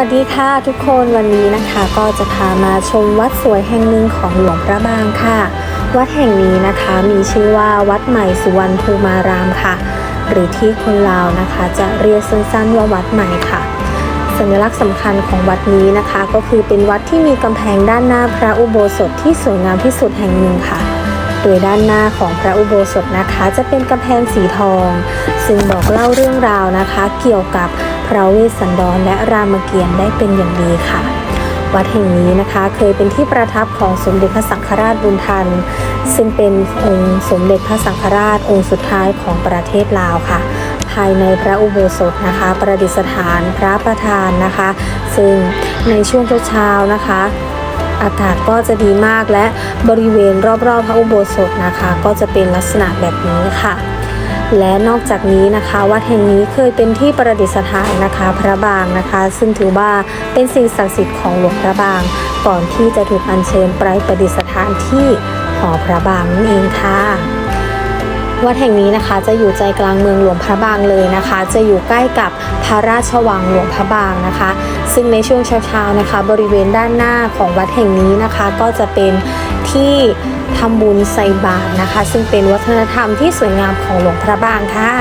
วัสดีค่ะทุกคนวันนี้นะคะก็จะพามาชมวัดสวยแห่งหนึ่งของหลวงพระบางค่ะ วัดแห่งนี้นะคะมีชื่อว่าวัดใหม่สุวรรณภูมารามค่ะ หรือที่คนลาวนะคะ จะเรียกสั้นๆว่าวัดใหม่ค่ะ สัญลักษณ์สำคัญของวัดนี้นะคะ ก็คือเป็นวัดที่มีกำแพงด้านหน้าพระอุโบสถที่สวยงามที่สุดแห่งหนึ่งค่ะ โดยด้านหน้าของพระอุโบสถนะคะ จะเป็นกำแพงสีทอง ซึ่งบอกเล่าเรื่องราวนะคะ เกี่ยวกับ พระเวสสันดรและรามเกียรติ์ได้เป็นอย่างดีค่ะ วัดแห่งนี้นะคะเคยเป็นที่ประทับของสมเด็จพระสังฆราชบุญทัน ซึ่งเป็นองค์สมเด็จพระสังฆราชองค์สุดท้ายของประเทศลาวค่ะ ภายในพระอุโบสถนะคะ ประดิษฐานพระประธานนะคะ ซึ่งในช่วงเช้านะคะอากาศก็จะดีมากและบริเวณรอบๆพระอุโบสถนะคะ ก็จะเป็นลักษณะแบบนี้ค่ะ และนอกจากนี้นะคะวัดแห่งนี้เคยเป็นที่ประดิษฐานนะคะพระบางนะคะ ซึ่งถือว่าเป็นสิ่งศักดิ์สิทธิ์ของหลวงพระบาง ก่อนที่จะถูกอัญเชิญไปประดิษฐานที่หอพระบางนั่นเองค่ะวัดแห่งนี้นะคะจะอยู่ใจกลางเมืองหลวงพระบางเลยนะคะ จะอยู่ใกล้กับพระราชวังหลวงพระบางนะคะ ซึ่งในช่วงเช้าๆนะคะ บริเวณด้านหน้าของวัดแห่งนี้นะคะ ก็จะเป็น ที่ทำบุญใส่บาตรนะคะ ซึ่งเป็นวัฒนธรรมที่สวยงามของหลวงพระบางค่ะ